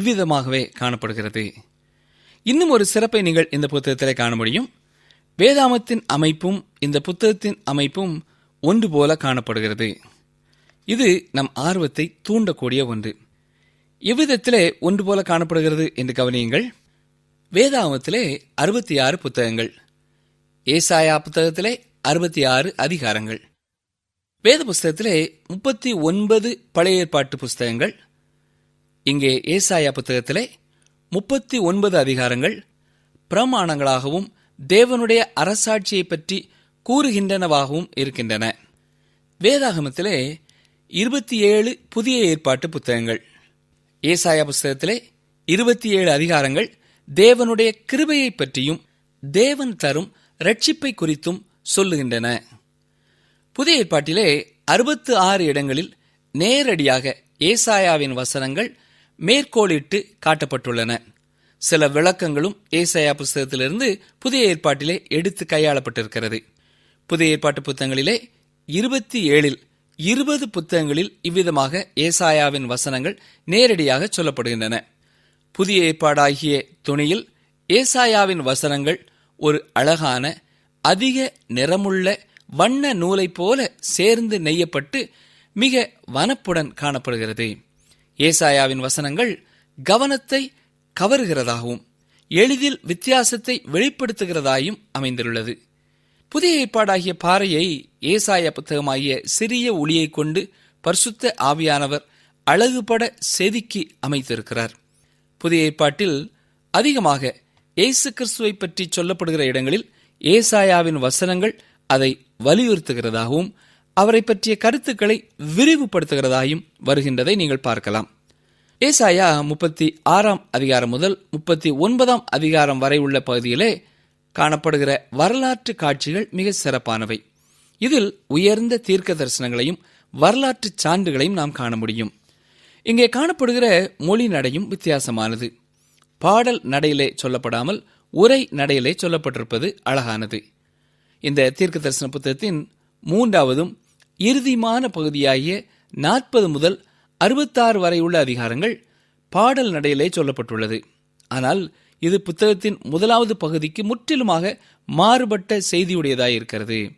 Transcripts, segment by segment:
இவ்விதமாகவே காணப்படுகிறது. இன்னும் ஒரு சிறப்பை நீங்கள் இந்த புத்தகத்திலே காண முடியும். வேதாமத்தின் அமைப்பும் இந்த புத்தகத்தின் அமைப்பும் ஒன்று போல காணப்படுகிறது. இது நம் ஆர்வத்தை தூண்டக்கூடிய ஒன்று. எவ்விதத்திலே ஒன்று போல காணப்படுகிறது என்று கவனியுங்கள். வேதாமத்திலே அறுபத்தி ஆறு புத்தகங்கள். ஏசாயா புத்தகத்திலே அறுபத்தி ஆறு அதிகாரங்கள். வேத புஸ்தகத்திலே முப்பத்தி ஒன்பது பழைய ஏற்பாட்டு புஸ்தகங்கள். இங்கே ஏசாயா புத்தகத்திலே முப்பத்தி ஒன்பது அதிகாரங்கள் பிரமாணங்களாகவும் தேவனுடைய அரசாட்சியை பற்றி கூறுகின்றனவாகவும் இருக்கின்றன. வேதாகமத்திலே இருபத்தி ஏழு புதிய ஏற்பாட்டு புத்தகங்கள். ஏசாயா புஸ்தகத்திலே இருபத்தி ஏழு அதிகாரங்கள் தேவனுடைய கிருபையை பற்றியும் தேவன் தரும் ரட்சிப்பை குறித்தும் சொல்லுகின்றன. புதிய ஏற்பாட்டிலே அறுபத்து ஆறு இடங்களில் நேரடியாக ஏசாயாவின் வசனங்கள் மேற்கோளிட்டு காட்டப்பட்டுள்ளன. சில விளக்கங்களும் ஏசாயா புஸ்தகத்திலிருந்து புதிய ஏற்பாட்டிலே எடுத்து கையாளப்பட்டிருக்கிறது. புதிய ஏற்பாட்டு புத்தகங்களிலே இருபத்தி ஏழில் இருபது புத்தகங்களில் இவ்விதமாக ஏசாயாவின் வசனங்கள் நேரடியாக சொல்லப்படுகின்றன. புதிய ஏற்பாடாகிய துணியில் ஏசாயாவின் வசனங்கள் ஒரு அழகான அதிக நிறமுள்ள வண்ண நூலைப் போல சேர்ந்து நெய்யப்பட்டு மிக வனப்புடன் காணப்படுகிறது. ஏசாயாவின் வசனங்கள் கவனத்தை கவருகிறதாகவும் எளிதில் வித்தியாசத்தை வெளிப்படுத்துகிறதாயும் அமைந்துள்ளது புதிய ஏற்பாடாகிய பாறையை ஏசாய புத்தகமாகிய சிறிய ஒளியை கொண்டு பரிசுத்த ஆவியானவர் அழகுபட செதுக்கி அமைத்திருக்கிறார். புதிய ஏற்பாட்டில் அதிகமாக இயேசு கிறிஸ்துவை பற்றி சொல்லப்படுகிற இடங்களில் ஏசாயாவின் வசனங்கள் அதை வலியுறுத்துகிறதாகவும் அவரை பற்றிய கருத்துக்களை விரிவுபடுத்துகிறதாயும் வருகின்றதை நீங்கள் பார்க்கலாம். ஏசாயா முப்பத்தி ஆறாம் அதிகாரம் முதல் முப்பத்தி ஒன்பதாம் அதிகாரம் வரை உள்ள பகுதியிலே காணப்படுகிற வரலாற்று காட்சிகள் மிக சிறப்பானவை. இதில் உயர்ந்த தீர்க்க தரிசனங்களையும் வரலாற்று சான்றுகளையும் நாம் காண முடியும். இங்கே காணப்படுகிற மொழி நடையும் வித்தியாசமானது. பாடல் நடையிலே சொல்லப்படாமல் உரை நடையிலே சொல்லப்பட்டிருப்பது அழகானது. இந்த தீர்க்க தரிசன புத்தகத்தின் மூன்றாவதும் இறுதிமான பகுதியாகிய நாற்பது முதல் அறுபத்தாறு வரை உள்ள அதிகாரங்கள் பாடல் நடையிலே சொல்லப்பட்டுள்ளது. ஆனால் இது புத்தகத்தின் முதலாவது பகுதிக்கு முற்றிலுமாக மாறுபட்ட செய்தியுடையதாக இருக்கிறது.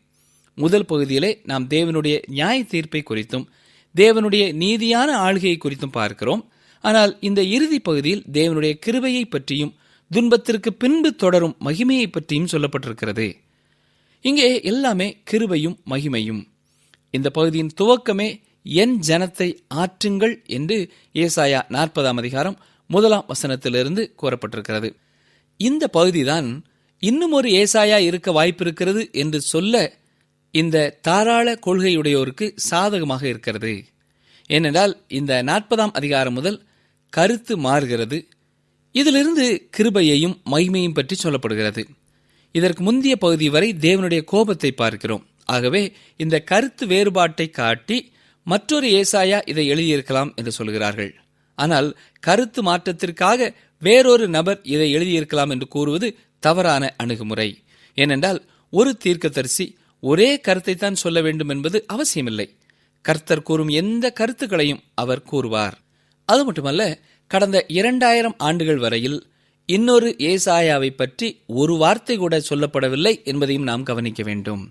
முதல் பகுதியிலே நாம் தேவனுடைய நியாய தீர்ப்பை குறித்தும் தேவனுடைய நீதியான ஆளுகையை குறித்தும் பார்க்கிறோம். ஆனால் இந்த இறுதி பகுதியில் தேவனுடைய கிருபையை பற்றியும் துன்பத்திற்கு பின்பு தொடரும் மகிமையை பற்றியும் சொல்லப்பட்டிருக்கிறது. இங்கே எல்லாமே கிருபையும் மகிமையும். இந்த பகுதியின் துவக்கமே என் ஜனத்தை ஆற்றுங்கள் என்று ஏசாயா நாற்பதாம் அதிகாரம் முதலாம் வசனத்திலிருந்து கூறப்பட்டிருக்கிறது. இந்த பகுதிதான் இன்னும் ஒரு ஏசாயா இருக்க வாய்ப்பிருக்கிறது என்று சொல்ல இந்த தாராள கொள்கையுடையோருக்கு சாதகமாக இருக்கிறது. ஏனென்றால் இந்த நாற்பதாம் அதிகாரம் முதல் கருத்து மாறுகிறது. இதிலிருந்து கிருபையையும் மகிமையும் பற்றி சொல்லப்படுகிறது. இதற்கு முந்தைய பகுதி வரை தேவனுடைய கோபத்தை பார்க்கிறோம். ஆகவே இந்த கருத்து வேறுபாட்டை காட்டி மற்றொரு ஏசாயா இதை எழுதியிருக்கலாம் என்று சொல்கிறார்கள். ஆனால் கருத்து மாற்றத்திற்காக வேறொரு நபர் இதை எழுதியிருக்கலாம் என்று கூறுவது தவறான அணுகுமுறை. ஏனென்றால் ஒரு தீர்க்கதரிசி ஒரே கருத்தை தான் சொல்ல வேண்டும் என்பது அவசியமில்லை. கர்த்தர் கூறும் எந்த கருத்துக்களையும் அவர் கூறுவார். அது மட்டுமல்ல கடந்த இரண்டாயிரம் ஆண்டுகள் வரையில் இன்னொரு ஏசாயாவை பற்றி ஒரு வார்த்தை கூட சொல்லப்படவில்லை என்பதையும் நாம் கவனிக்க வேண்டும்.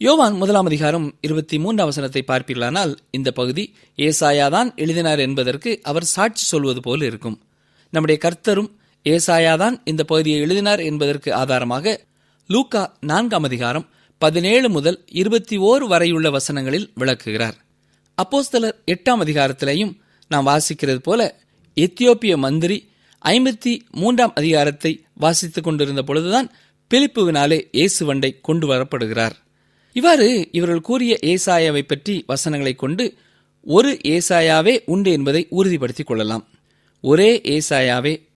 யோவான் முதலாம் அதிகாரம் இருபத்தி மூன்றாம் வசனத்தை பார்ப்பீர்களானால் இந்த பகுதி ஏசாயாதான் எழுதினார் என்பதற்கு அவர் சாட்சி சொல்வது போல் இருக்கும். நம்முடைய கர்த்தரும் ஏசாயாதான் இந்த பகுதியை எழுதினார் என்பதற்கு ஆதாரமாக லூக்கா நான்காம் அதிகாரம் பதினேழு முதல் இருபத்தி ஓர் வரையுள்ள வசனங்களில் விளக்குகிறார். அப்போஸ்தலர் எட்டாம் அதிகாரத்திலேயும் நாம் வாசிக்கிறது போல எத்தியோப்பிய மந்திரி ஐம்பத்தி மூன்றாம் அதிகாரத்தை வாசித்துக் கொண்டிருந்த பொழுதுதான் பிலிப்புவினாலே இயேசுவண்டை கொண்டு வரப்படுகிறார். இவ்வாறு இவர்கள் கூறிய ஏசாயாவை பற்றி வசனங்களை கொண்டு ஒரு ஏசாயாவே உண்டு என்பதை உறுதிப்படுத்திக் கொள்ளலாம். ஒரே ஏசாயாவே